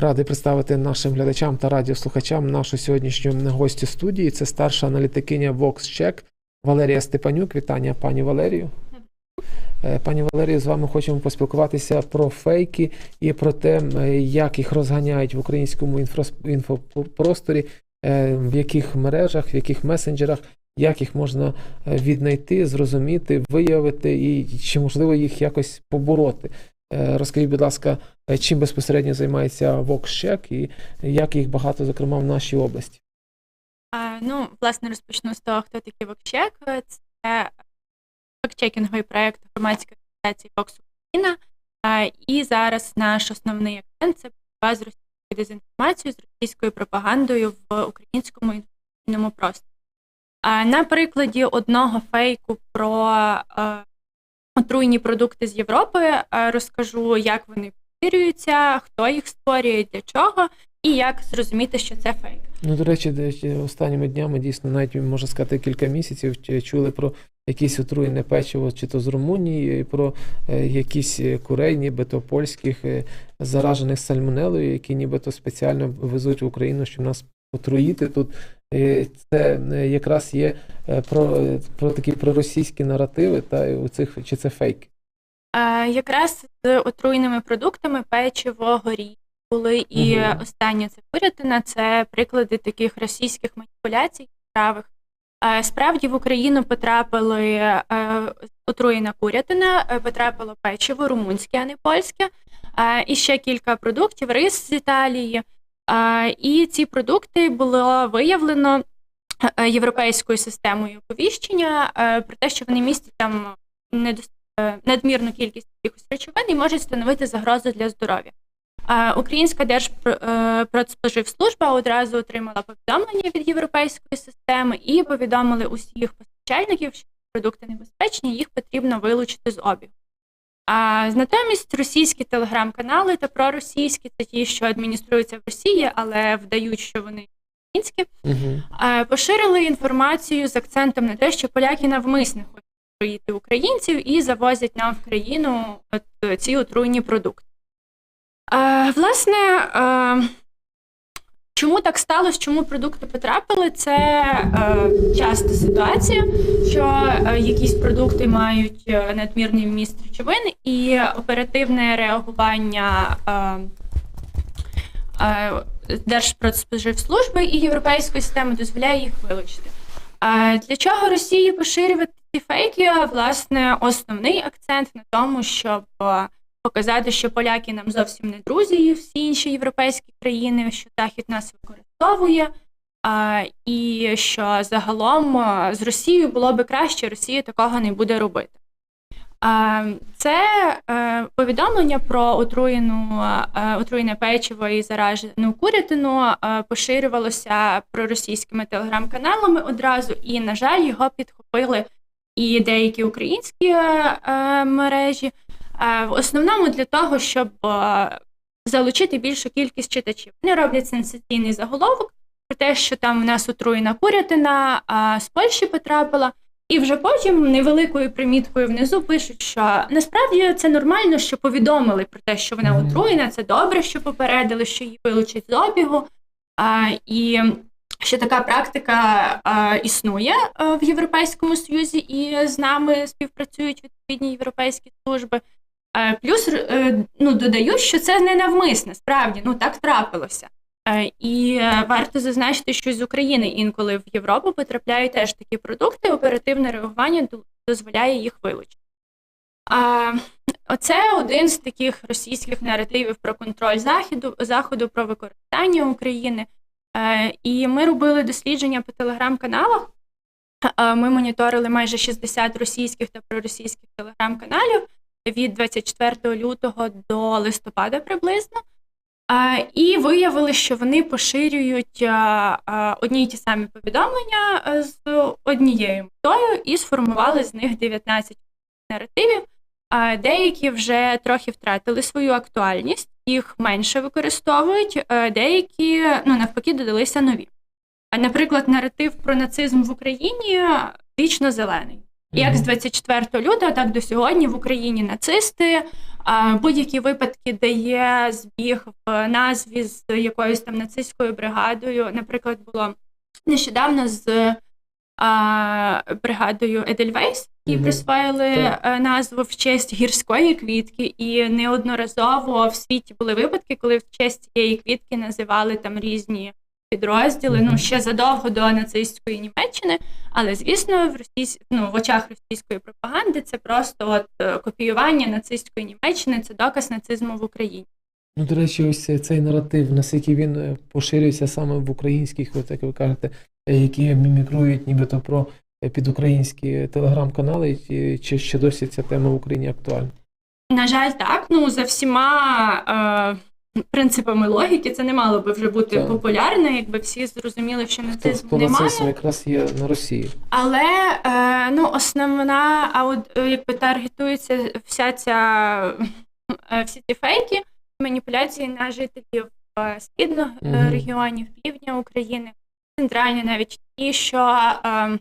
Радий представити нашим глядачам та радіослухачам нашу сьогоднішню гостю студії. Це старша аналітикиня VoxCheck Валерія Степанюк. Вітання, пані Валерію. Е, Пані Валерію, з вами хочемо поспілкуватися про фейки і про те, е, як їх розганяють в українському інфопросторі, е, в яких мережах, в яких месенджерах, як їх можна віднайти, зрозуміти, виявити і чи можливо їх якось побороти. Е, Розкажіть, будь ласка, е, чим безпосередньо займається VoxCheck і як їх багато, зокрема, в нашій області? Ну, власне, розпочну з того, хто такий Вокчек. Це фактчекінговий проєкт громадської організації Vox Україна. І зараз наш основний акцент це боротьба з російською дезінформацією, з російською пропагандою в українському інформаційному просторі. На прикладі одного фейку про отруйні продукти з Європи розкажу, як вони поширюються, хто їх створює, для чого, і як зрозуміти, що це фейк. Ну, до речі, останніми днями дійсно навіть можна сказати кілька місяців чули про якісь отруєне печиво, чи то з Румунії, про е, якісь е, курей, нібито польських, е, заражених сальмонелою, які нібито спеціально везуть в Україну, щоб нас отруїти тут. Це е, якраз є е, про, е, про такі проросійські наративи, та у цих чи це фейки. Е, якраз з отруйними продуктами печиво, горі були, і Мгм. останнє це курятина, це приклади таких російських маніпуляцій правих. Справді в Україну потрапили отруєна курятина, потрапило печиво румунське, а не польське, і ще кілька продуктів, рис з Італії. І ці продукти було виявлено е, європейською системою оповіщення е, про те, що вони містять там е, надмірну кількість якихось речовин і можуть становити загрозу для здоров'я. Українська Держпродспоживслужба одразу отримала повідомлення від європейської системи і повідомили усіх постачальників, що продукти небезпечні, їх потрібно вилучити з обігу. А натомість російські телеграм-канали та проросійські це ті, що адмініструються в Росії, але вдають, що вони українські, Угу. Поширили інформацію з акцентом на те, що поляки навмисно хочуть отруїти українців і завозять нам в країну от ці отруйні продукти. Власне, чому так сталося, чому продукти потрапили? Це е, часта ситуація, що е, якісь продукти мають е, надмірний вміст речовин, і оперативне реагування. е, е, Держпродспоживслужби і європейської системи дозволяє їх вилучити. А для чого Росії поширювати ці фейки? Власне, основний акцент на тому, щоб е, показати, що поляки нам зовсім не друзі, і всі інші європейські країни, що Захід нас використовує, а, і що загалом з Росією було би краще, Росія такого не буде робити. Це е, повідомлення про отруєну, е, отруєне печиво і заражену курятину поширювалося проросійськими телеграм-каналами одразу, і, на жаль, його підхопили і деякі українські е, мережі. Е, В основному для того, щоб е, залучити більшу кількість читачів. Вони роблять сенсаційний заголовок про те, що там в нас отруєна курятина, а з Польщі потрапила. І вже потім невеликою приміткою внизу пишуть, що насправді це нормально, що повідомили про те, що вона отруєна. Це добре, що попередили, що її вилучать з обігу. А, і що така практика а, існує в Європейському Союзі, і з нами співпрацюють відповідні європейські служби. А, плюс е, ну, додаю, що це не навмисне, справді ну так трапилося. Е, І е, варто зазначити, що з України інколи в Європу потрапляють теж такі продукти. Оперативне реагування дозволяє їх вилучити. А, Оце один з таких російських наративів про контроль заходу, заходу про використання України. Е, І ми робили дослідження по телеграм-каналах. Е, Ми моніторили майже 60 російських та проросійських телеграм-каналів від 24 лютого до листопада приблизно. І виявили, що вони поширюють одні й ті самі повідомлення з однією метою і сформували з них 19 наративів. Деякі вже трохи втратили свою актуальність, їх менше використовують, деякі ну навпаки додалися нові. Наприклад, наратив про нацизм в Україні вічно зелений. Як з 24 лютого, так до сьогодні в Україні нацисти. Будь-які випадки, де є збіг в назві з якоюсь там нацистською бригадою. Наприклад, було нещодавно з а, бригадою Едельвейс, які Мгм. присвоїли Так. е, назву в честь гірської квітки, і неодноразово в світі були випадки, коли в честь цієї квітки називали там різні підрозділи. Ну ще задовго до нацистської Німеччини. Але звісно, в російсь... ну, в очах російської пропаганди це просто от е, копіювання нацистської Німеччини, це доказ нацизму в Україні. Ну, до речі, ось цей- наратив, наскільки він е, поширюється саме в українських, от як ви кажете, е, які мімікрують нібито про підукраїнські телеграм-канали, чи- чи ще досі ця тема в Україні актуальна? На жаль, так. Ну за всіма е, принципами логіки це не мало би вже бути Так. популярно, якби всі зрозуміли, що нацизм немає. нацизм якраз є на Росії. Але е, ну, основна ауд, е, якби таргетується вся ця е, всі ці фейки, маніпуляції на жителів е, східних Мгм. регіонів, півдня України, центральні навіть ті, що е,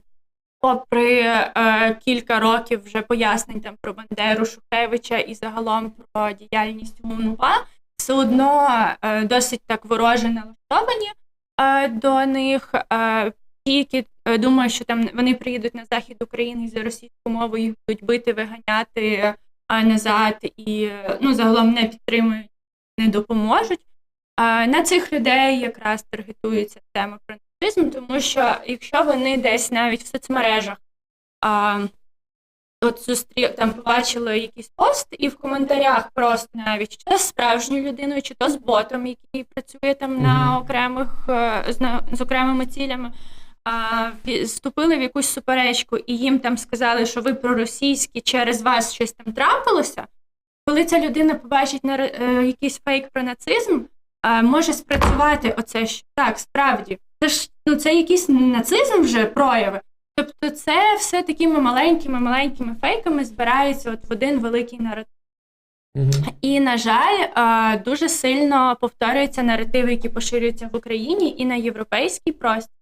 попри е, кілька років вже пояснень там про Бандеру Шухевича і загалом про діяльність УНУПА, все одно е, досить так вороже налаштовані е, до них. Е, ті, які думають, що там вони приїдуть на захід України за російську мову їх будуть бити, виганяти назад і ну, загалом не підтримують, не допоможуть. На цих людей якраз таргетується тема про нацизм, тому що якщо вони десь навіть в соцмережах от зустрі... там побачили якийсь пост, і в коментарях просто навіть чи то з справжньою людиною, чи то з ботом, який працює там на окремих е, з, з окремими цілями. А, вступили в якусь суперечку, і їм там сказали, що ви проросійські, через вас щось там трапилося. Коли ця людина побачить на е, якийсь фейк про нацизм, е, може спрацювати оце, що так, справді, це ж ну це якийсь нацизм вже прояви. Тобто, це все такими маленькими маленькими фейками збирається от в один великий наратив. Угу. І, на жаль, е, дуже сильно повторюються наративи, які поширюються в Україні і на європейський простір.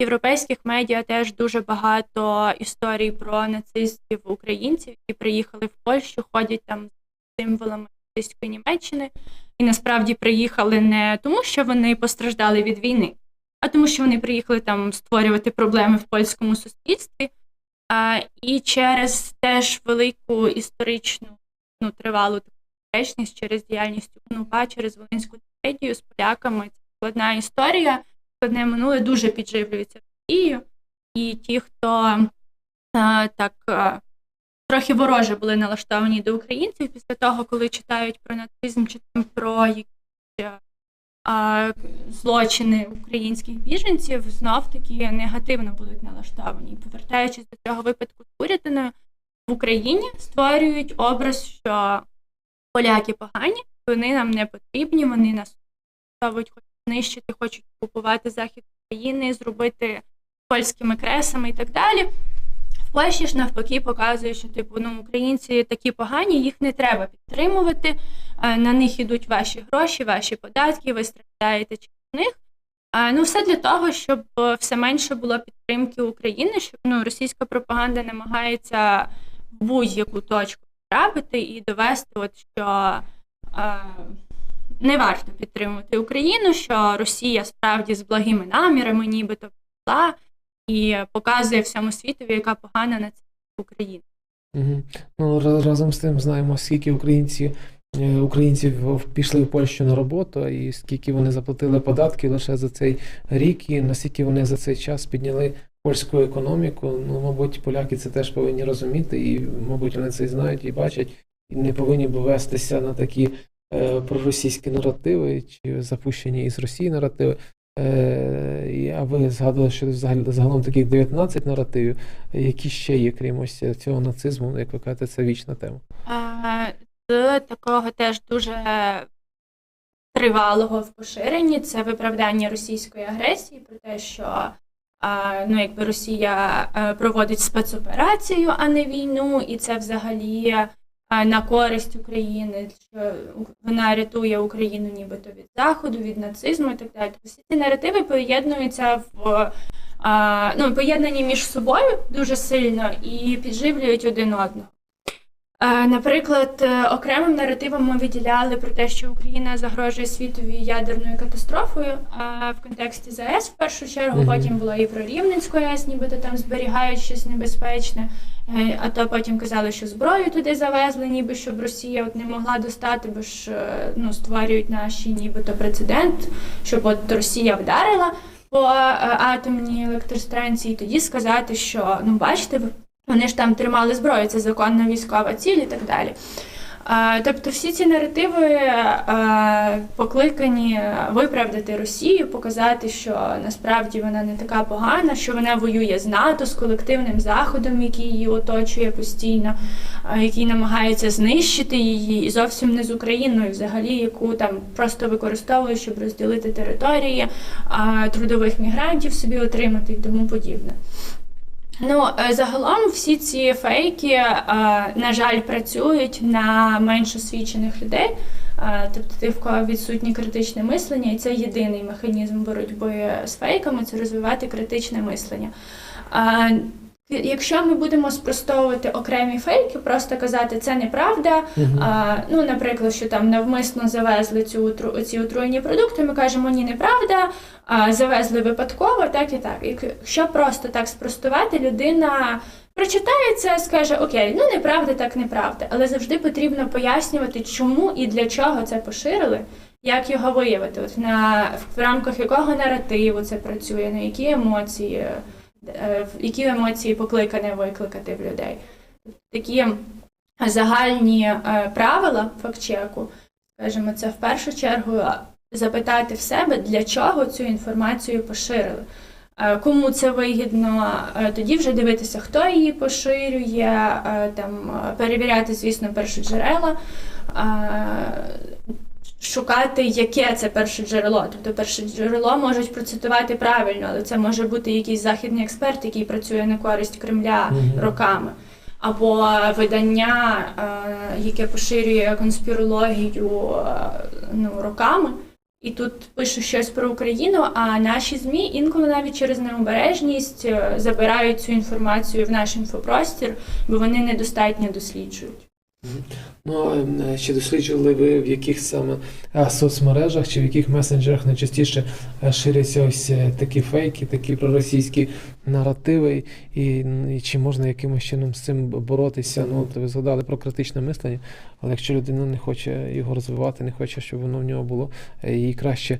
В європейських медіа теж дуже багато історій про нацистів українців, які приїхали в Польщу, ходять там з символами нацистської Німеччини, і насправді приїхали не тому, що вони постраждали від війни, а тому, що вони приїхали там створювати проблеми в польському суспільстві. А, і через теж велику історичну ну, тривалу таку речність через діяльність УНУПА, через Волинську трагедію з поляками. Це складна історія, складне минуле дуже підживлюється Росією. І ті, хто а, так а, трохи вороже були налаштовані до українців після того, коли читають про нацизм чи там про якісь злочини українських біженців, знов таки негативно будуть налаштовані. Повертаючись до цього випадку з Курятиною, в Україні створюють образ, що поляки погані, вони нам не потрібні, вони нас ставить, хочуть знищити, хочуть окупувати захід України, зробити польськими кресами і так далі. Польщі ж навпаки показує, що типу ну українці такі погані, їх не треба підтримувати. е, На них ідуть ваші гроші, ваші податки, ви страждаєте через них. Ну, все для того, щоб е, все менше було підтримки України, щоб ну, російська пропаганда намагається в будь-яку точку трапити і довести, от, що е, не варто підтримувати Україну, що Росія справді з благими намірами, нібито зла, і показує всьому світові, яка погана нація України. Угу. Ну, разом з тим знаємо, скільки українці, е, українців пішли в Польщу на роботу, і скільки вони заплатили податки лише за цей рік, і наскільки вони за цей час підняли польську економіку. Ну, мабуть, поляки це теж повинні розуміти, і, мабуть, вони це знають і бачать, і не повинні б вестися на такі е, проросійські наративи чи запущені із Росії наративи. Е, а ви згадували, що загалом таких 19 наративів. Які ще є, крім ось цього нацизму, як ви кажете, це вічна тема. З такого теж дуже тривалого в поширенні це виправдання російської агресії про те, що ну, якби Росія е, проводить спецоперацію, а не війну, і це взагалі е, на користь України, що вона рятує Україну нібито від заходу, від нацизму і так далі. Всі ці наративи поєднуються в ну, поєднані між собою дуже сильно і підживлюють один одного. Наприклад, е, окремим наративом ми виділяли про те, що Україна загрожує світові ядерною катастрофою е, в контексті ЗАЕС в першу чергу. Потім було і про Рівненську АЕС, нібито там зберігають щось небезпечне. Е, А то потім казали, що зброю туди завезли, ніби щоб Росія от не могла достати, бо ж е, ну, створюють наші нібито прецедент, щоб от Росія вдарила по е, атомній електростанції, тоді сказати, що ну бачите, вони ж там тримали зброю, це законна військова ціль і так далі. Тобто всі ці наративи покликані виправдати Росію, показати, що насправді вона не така погана, що вона воює з НАТО, з колективним заходом, який її оточує постійно, який намагається знищити її, і зовсім не з Україною, взагалі, яку там просто використовує, щоб розділити території, трудових мігрантів собі отримати і тому подібне. Ну, е, загалом всі ці фейки, е, на жаль, працюють на менш освічених людей, е, тобто ти в кого відсутнє критичне мислення, і це єдиний механізм боротьби з фейками це розвивати критичне мислення. Е, Якщо ми будемо спростовувати окремі фейки, просто казати це неправда. Мгм. А, ну, наприклад, що там навмисно завезли цю ці отруєні продукти, ми кажемо ні, неправда, а завезли випадково, так і так. Якщо просто так спростувати, людина прочитає це, скаже Окей, ну неправда, так неправда. Але завжди потрібно пояснювати, чому і для чого це поширили. Як його виявити? От на в рамках якого наративу це працює, на які емоції, які емоції покликане викликати в людей? Такі загальні е, правила фактчеку, скажімо, це в першу чергу запитати в себе, для чого цю інформацію поширили. Е, Кому це вигідно, Е, тоді вже дивитися, хто її поширює, е, там е, перевіряти, звісно, першоджерела, е, шукати, яке це перше джерело. Тобто перше джерело можуть процитувати правильно, але це може бути якийсь західний експерт, який працює на користь Кремля Мгм. роками. Або видання, е, яке поширює конспірологію е, ну, роками, і тут пише щось про Україну, а наші ЗМІ інколи навіть через необережність е, забирають цю інформацію в наш інфопростір, бо вони недостатньо досліджують. Ну, чи досліджували ви в яких саме соцмережах чи в яких месенджерах найчастіше е, ширяться ось е, такі фейки, такі проросійські наративи, і, і чи можна якимось чином з цим боротися? Ну, от ви згадали про критичне мислення, але якщо людина не хоче його розвивати, не хоче, щоб воно в нього було, е, їй краще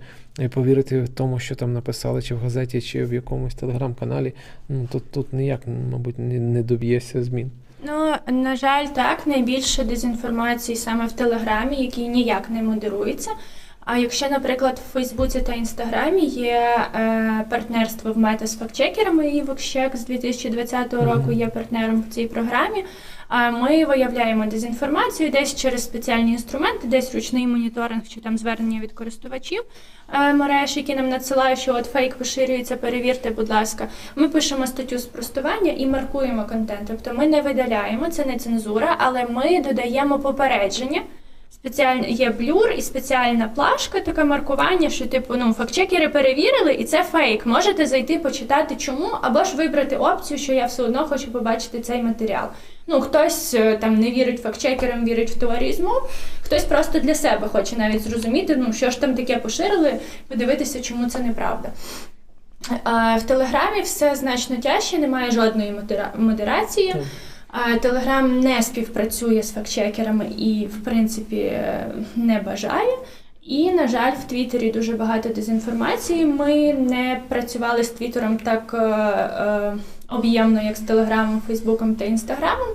повірити в тому, що там написали, чи в газеті, чи в якомусь телеграм-каналі, ну то тут ніяк, мабуть, не, доб'єшся змін. Ну, на жаль, так, найбільше дезінформації саме в Телеграмі, який ніяк не модерується. А якщо, наприклад, в Фейсбуці та Інстаграмі є е, партнерство в мета з фактчекерами, і Вокщек з 2020 року є партнером в цій програмі. Ми виявляємо дезінформацію десь через спеціальні інструменти, десь ручний моніторинг чи там звернення від користувачів е, мереж, які нам надсилають, що от фейк поширюється, перевірте, будь ласка. Ми пишемо статтю спростування і маркуємо контент. Тобто ми не видаляємо, це не цензура, але ми додаємо попередження. Спеціально є блюр і спеціальна плашка, таке маркування, що типу ну фактчекери перевірили, і це фейк. Можете зайти почитати чому, або ж вибрати опцію, що я все одно хочу побачити цей матеріал. Ну хтось е, там не вірить фактчекерам, вірить в теорії змов, хтось просто для себе хоче навіть зрозуміти, ну що ж там таке поширили, подивитися, чому це неправда. А в Телеграмі все значно тяжче, немає жодної модера- модерації. Телеграм не співпрацює з фактчекерами і, в принципі, е, не бажає. І, на жаль, в Твіттері дуже багато дезінформації. Ми не працювали з Твіттером так е, е, об'ємно, як з Телеграмом, Фейсбуком та Інстаграмом.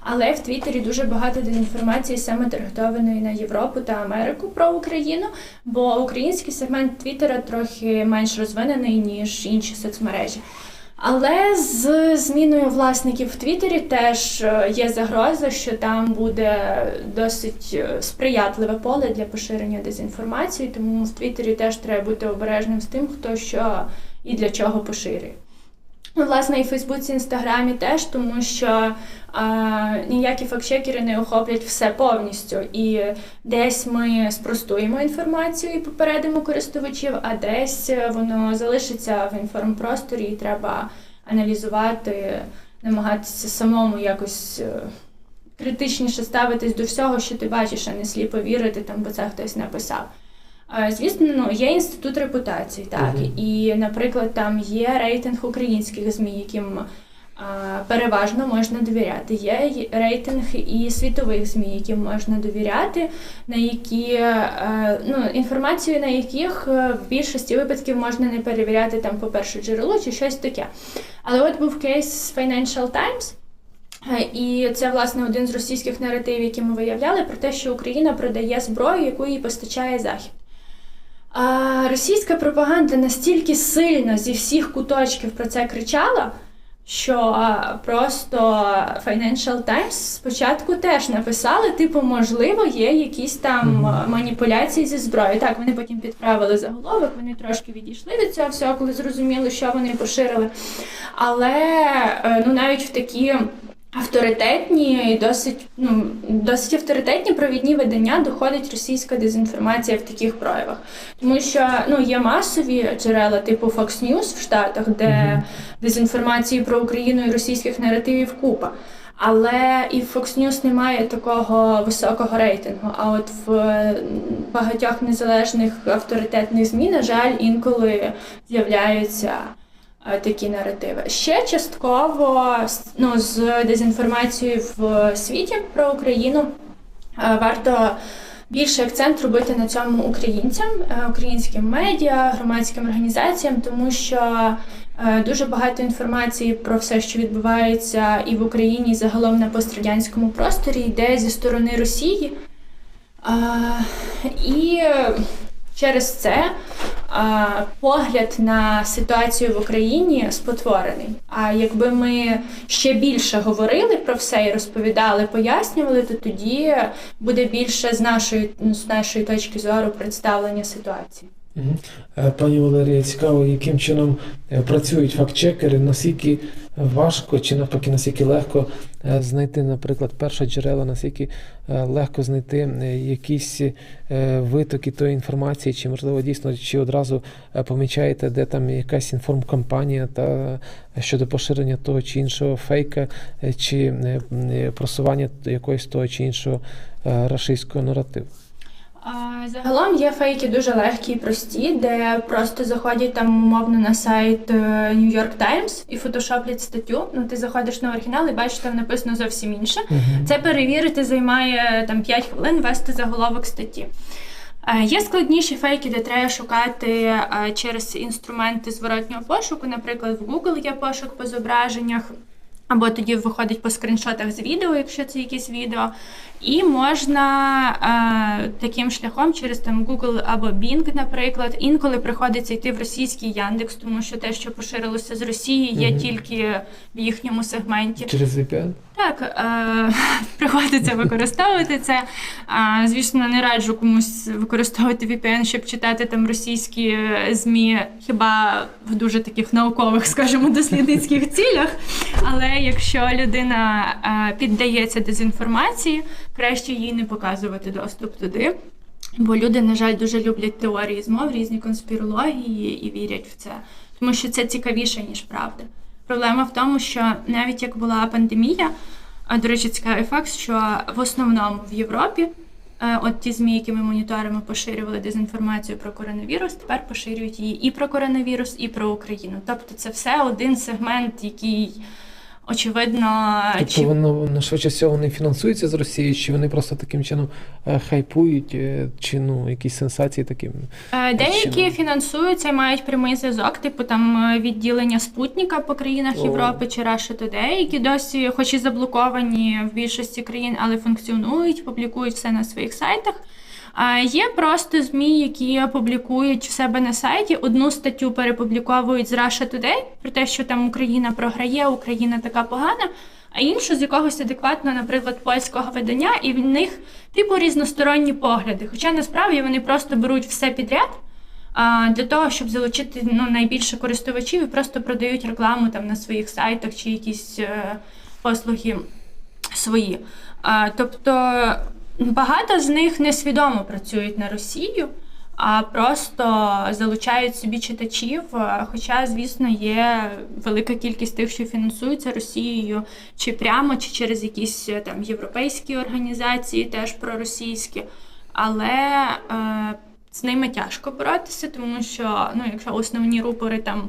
Але в Твіттері дуже багато дезінформації саме таргетованої на Європу та Америку про Україну, бо український сегмент Твіттера трохи менш розвинений, ніж інші соцмережі. Але з зміною власників в Твіттері теж е, є загроза, що там буде досить е, сприятливе поле для поширення дезінформації, тому в Твіттері теж треба бути обережним з тим, хто що і для чого поширює. Ну, власне, і в Фейсбуці, Інстаграмі теж, тому що а, ніякі фактчекери не охоплять все повністю. І десь ми спростуємо інформацію і попередимо користувачів, а десь воно залишиться в інформпросторі, і треба аналізувати, намагатися самому якось е, критичніше ставитись до всього, що ти бачиш, а не сліпо вірити, там, бо це хтось написав. Звісно, ну є інститут репутації, так Мгм. і, наприклад, там є рейтинг українських змі, яким переважно можна довіряти. Є рейтинг і світових змі, яким можна довіряти, на які ну інформацію на яких е, в більшості випадків можна не перевіряти там по перше джерело чи щось таке. Але от був кейс з Financial Times. Е, І це власне один з російських наративів, які ми виявляли, про те, що Україна продає зброю, яку їй постачає Захід. А російська пропаганда настільки сильно зі всіх куточків про це кричала, що просто Financial Times спочатку теж написали, типу, можливо, є якісь там маніпуляції зі зброєю. Так, вони потім підправили заголовок, вони трошки відійшли від цього всього, коли зрозуміли, що вони поширили. Але е, ну навіть в такі авторитетні і досить, ну, досить авторитетні провідні видання доходить російська дезінформація в таких проявах. Тому що ну, є масові джерела типу Fox News в Штатах, де дезінформації про Україну і російських наративів купа. Але і в Fox News немає такого високого рейтингу. А от в е, багатьох незалежних авторитетних ЗМІ, на жаль, інколи з'являються такі наративи. Ще частково ну, з дезінформацією в світі про Україну е, варто більше акцент робити на цьому українцям, е, українським медіа, громадським організаціям, тому що е, дуже багато інформації про все, що відбувається і в Україні, і загалом на пострадянському просторі, йде зі сторони Росії. І через це а, погляд на ситуацію в Україні спотворений. А якби ми ще більше говорили про все і розповідали, пояснювали, то тоді буде більше з нашої, з нашої точки зору представлення ситуації. Е, Пані Валерія, цікаво, яким чином е, працюють фактчекери, наскільки важко чи навпаки, наскільки легко е, знайти, наприклад, перше джерела, наскільки легко знайти якісь витоки тої інформації, чи можливо дійсно, чи одразу помічаєте, де там якась інформкампанія та щодо поширення того чи іншого фейка, чи просування якогось того чи іншого рашистського наративу. Загалом є фейки дуже легкі і прості, де просто заходять там умовно на сайт е, New York Times і фотошоплять статтю. Ну ти заходиш на оригінал і бачиш, там написано зовсім інше. Мгм. Це перевірити займає там 5 хвилин вести заголовок статті. Е, Є складніші фейки, де треба шукати е, через інструменти зворотнього пошуку. Наприклад, в Google є пошук по зображеннях, або тоді виходить по скріншотах з відео, якщо це якесь відео. І можна е, таким шляхом через там Google або Bing, наприклад, інколи приходиться йти в російський Яндекс, тому що те, що поширилося з Росії, є Мгм. тільки в їхньому сегменті. Через VPN? Так, е, приходиться використовувати це. Звісно, не раджу комусь використовувати VPN, щоб читати там російські е, ЗМІ, хіба в дуже таких наукових, скажімо, дослідницьких цілях. Але якщо людина е, піддається дезінформації, краще їй не показувати доступ туди. Бо люди, на жаль, дуже люблять теорії змов, різні конспірології і вірять в це, тому що це цікавіше, ніж правда. Проблема в тому, що навіть як була пандемія, а до речі, цікавий факт, що в основному в Європі е, от ті ЗМІ, які ми моніторимо, поширювали дезінформацію про коронавірус, тепер поширюють її і про коронавірус, і про Україну. Тобто це все один сегмент, який очевидно Тобто чи воно, воно швидше всього не фінансується з Росії, чи вони просто таким чином е, хайпують, е, чи ну якісь сенсації таким. Е, Деякі чином? фінансуються і мають прямий зв'язок, типу там відділення Спутника по країнах О. Європи чи Russia Today, які досі, хоч і заблоковані в більшості країн, але функціонують, публікують все на своїх сайтах. Є просто ЗМІ, які публікують в себе на сайті. Одну статтю перепубліковують з Russia Today про те, що там Україна програє, Україна така погана, а іншу з якогось адекватного, наприклад, польського видання, і в них типу різносторонні погляди. Хоча насправді вони просто беруть все підряд. а, для того, щоб залучити ну, найбільше користувачів і просто продають рекламу там на своїх сайтах чи якісь е, послуги свої. А, тобто багато з них несвідомо працюють на Росію, а просто залучають собі читачів. Хоча, звісно, є велика кількість тих, що фінансуються Росією, чи прямо, чи через якісь е, там європейські організації, теж проросійські. Але е, з ними тяжко боротися, тому що ну, якщо основні рупори там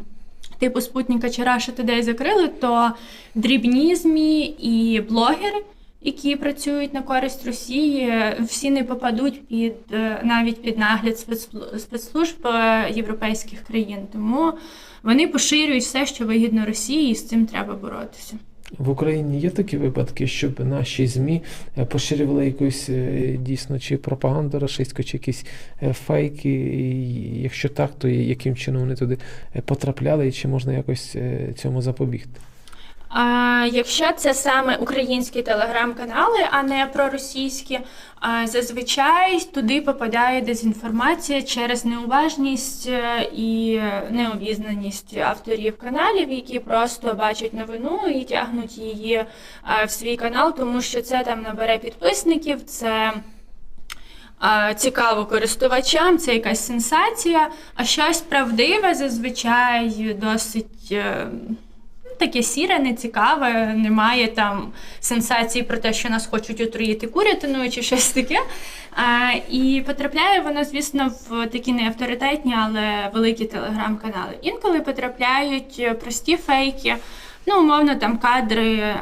типу Спутника чи Раша Today закрили, то дрібні ЗМІ і блогери, які працюють на користь Росії, всі не попадуть під е, навіть під нагляд спецслужб е, європейських країн. Тому вони поширюють все, що вигідно Росії, і з цим треба боротися. В Україні є такі випадки, щоб наші ЗМІ е, поширювали якусь дійсно чи пропаганду рашистську, чи якісь фейки. І якщо так, то яким чином вони туди потрапляли, і чи можна якось цьому запобігти? А якщо це саме українські телеграм-канали, а не проросійські, а, зазвичай туди попадає дезінформація через неуважність е, і необізнаність авторів каналів, які просто бачать новину і тягнуть її е, в свій канал, тому що це там набере підписників, це. Цікаво користувачам, це якась сенсація, а щось правдиве зазвичай досить е, таке сіре, нецікаве, немає там сенсації про те, що нас хочуть отруїти курятиною чи щось таке. А, і потрапляє воно, звісно, в такі не авторитетні, але великі телеграм-канали. Інколи потрапляють е, прості фейки. Ну, умовно, там кадри е,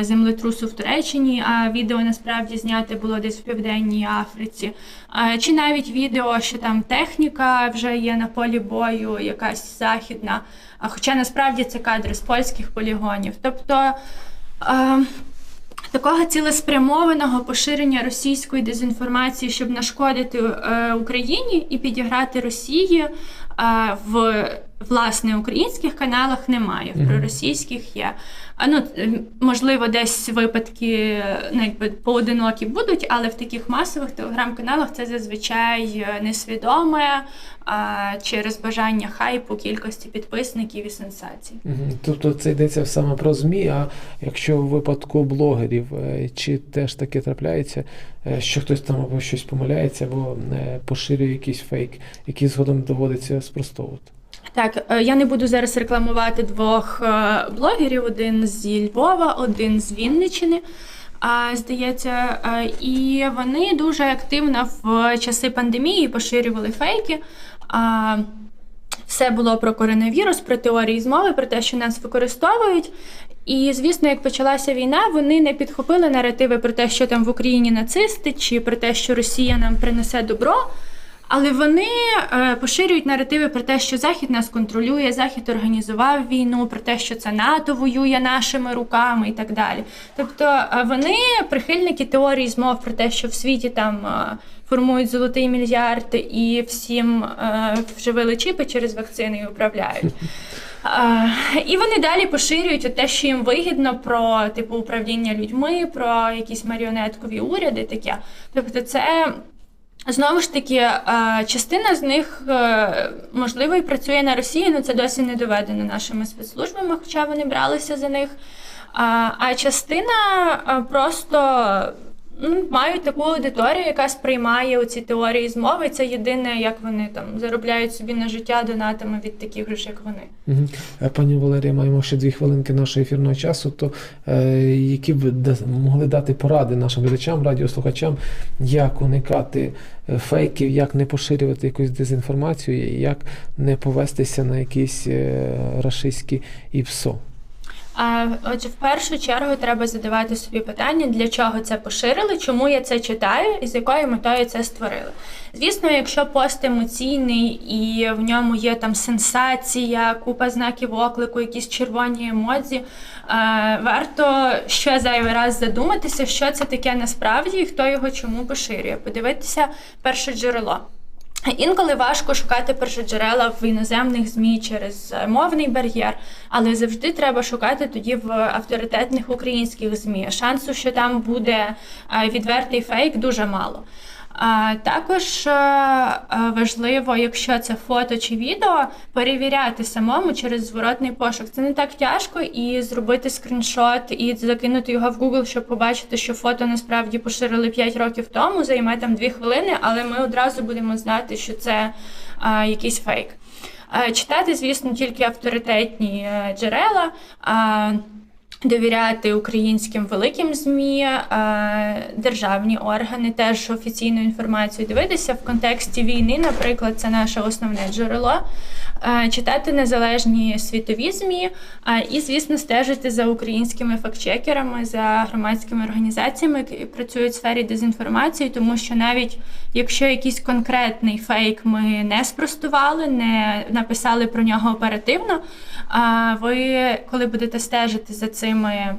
землетрусу в Туреччині, а відео насправді зняте було десь в Південній Африці. Е, чи навіть відео, що там техніка вже є на полі бою, якась західна. А хоча насправді це кадри з польських полігонів. Тобто е, такого цілеспрямованого поширення російської дезінформації, щоб нашкодити е, Україні і підіграти Росії е, в власне українських каналах немає, в проросійських є. Ну е, можливо, десь випадки е, ну, поодинокі будуть, але в таких масових телеграм-каналах це зазвичай е, несвідоме а, через бажання хайпу, кількості підписників і сенсацій. Тобто це йдеться саме про ЗМІ, а якщо в випадку блогерів, е, чи теж таке трапляється, е, що хтось там або щось помиляється, або е, поширює якийсь фейк, який згодом доводиться спростовувати. Так, е, я не буду зараз рекламувати двох е, блогерів: один зі Львова, один з Вінниччини. А здається, е, і вони дуже активно в часи пандемії поширювали фейки. Все було про коронавірус, про теорії змови, про те, що нас використовують. І звісно, як почалася війна, вони не підхопили наративи про те, що там в Україні нацисти, чи про те, що Росія нам принесе добро. Але вони е, поширюють наративи про те, що Захід нас контролює, Захід організував війну, про те, що це НАТО воює нашими руками і так далі. Тобто е, вони прихильники теорії змов про те, що в світі там е, формують золотий мільярд і всім вживили чіпи через вакцини і управляють. І вони далі поширюють те, що їм вигідно про типу управління людьми, про якісь маріонеткові уряди. Таке. Тобто, це Знову ж таки, е, частина з них е, можливо і працює на Росії, але це досі не доведено нашими спецслужбами, хоча вони бралися за них. А частина е, просто мають таку аудиторію, яка сприймає оці теорії змови. Це єдине, як вони там заробляють собі на життя донатами від таких грошей, як вони. Е, Пані Валерія, маємо ще дві хвилинки нашого ефірного часу. То е, які б могли дати поради нашим глядачам, радіослухачам, як уникати е, фейків, як не поширювати якусь дезінформацію, як не повестися на якісь е, рашистські ІПСО? А, Отже, в першу чергу треба задавати собі питання, для чого це поширили, чому я це читаю і з якою метою це створили. Звісно, якщо пост емоційний і в ньому є там сенсація, купа знаків оклику, якісь червоні емодзі, е, варто ще зайвий раз задуматися, що це таке насправді і хто його чому поширює. Подивитися перше джерело. Інколи важко шукати першоджерела в іноземних змі через е, мовний бар'єр, але завжди треба шукати тоді в авторитетних українських змі. Шансу, що там буде е, відвертий фейк, дуже мало. Також е, е, важливо, якщо це фото чи відео, перевіряти самому через зворотний пошук. Це не так тяжко і зробити скріншот і закинути його в Google, щоб побачити, що фото насправді поширили 5 років тому, займе там 2 хвилини, але ми одразу будемо знати, що це е, якийсь фейк. Читати, звісно, тільки авторитетні джерела. Довіряти українським великим ЗМІ, е, державні органи, теж офіційну інформацію дивитися в контексті війни, наприклад, це наше основне джерело. Е, Читати незалежні світові ЗМІ е, і, звісно, стежити за українськими фактчекерами, за громадськими організаціями, які працюють в сфері дезінформації, тому що навіть якщо якийсь конкретний фейк ми не спростували, не написали про нього оперативно. А ви, коли будете стежити за цими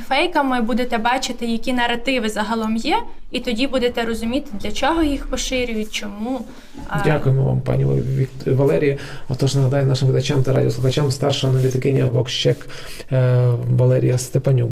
фейками, будете бачити, які наративи загалом є, і тоді будете розуміти, для чого їх поширюють, чому. Дякуємо вам, пані Валерія. Отож, нагадаю нашим глядачам та радіослухачам старша аналітикиня е, Валерія Степанюк.